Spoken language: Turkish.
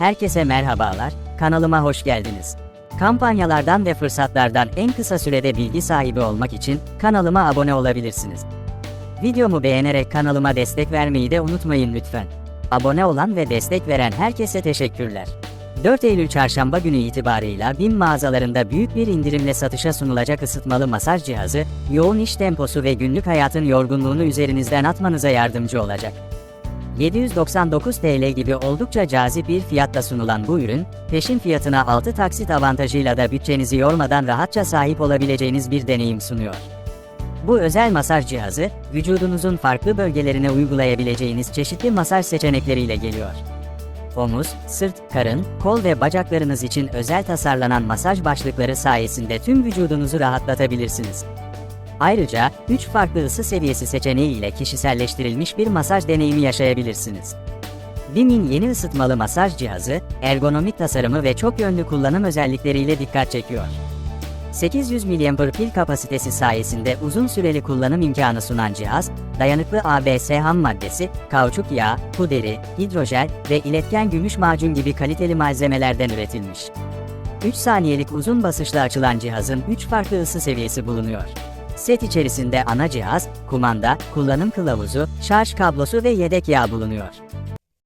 Herkese merhabalar, kanalıma hoş geldiniz. Kampanyalardan ve fırsatlardan en kısa sürede bilgi sahibi olmak için kanalıma abone olabilirsiniz. Videomu beğenerek kanalıma destek vermeyi de unutmayın lütfen. Abone olan ve destek veren herkese teşekkürler. 4 Eylül çarşamba günü itibarıyla BİM mağazalarında büyük bir indirimle satışa sunulacak ısıtmalı masaj cihazı, yoğun iş temposu ve günlük hayatın yorgunluğunu üzerinizden atmanıza yardımcı olacak. 799 TL gibi oldukça cazip bir fiyatla sunulan bu ürün, peşin fiyatına 6 taksit avantajıyla da bütçenizi yormadan rahatça sahip olabileceğiniz bir deneyim sunuyor. Bu özel masaj cihazı, vücudunuzun farklı bölgelerine uygulayabileceğiniz çeşitli masaj seçenekleriyle geliyor. Omuz, sırt, karın, kol ve bacaklarınız için özel tasarlanan masaj başlıkları sayesinde tüm vücudunuzu rahatlatabilirsiniz. Ayrıca 3 farklı ısı seviyesi seçeneği ile kişiselleştirilmiş bir masaj deneyimi yaşayabilirsiniz. Bim'in yeni ısıtmalı masaj cihazı, ergonomik tasarımı ve çok yönlü kullanım özellikleriyle dikkat çekiyor. 800 mAh pil kapasitesi sayesinde uzun süreli kullanım imkanı sunan cihaz, dayanıklı ABS ham maddesi, kauçuk yağı, puderi, hidrojel ve iletken gümüş macun gibi kaliteli malzemelerden üretilmiş. 3 saniyelik uzun basışla açılan cihazın 3 farklı ısı seviyesi bulunuyor. Set içerisinde ana cihaz, kumanda, kullanım kılavuzu, şarj kablosu ve yedek yağ bulunuyor.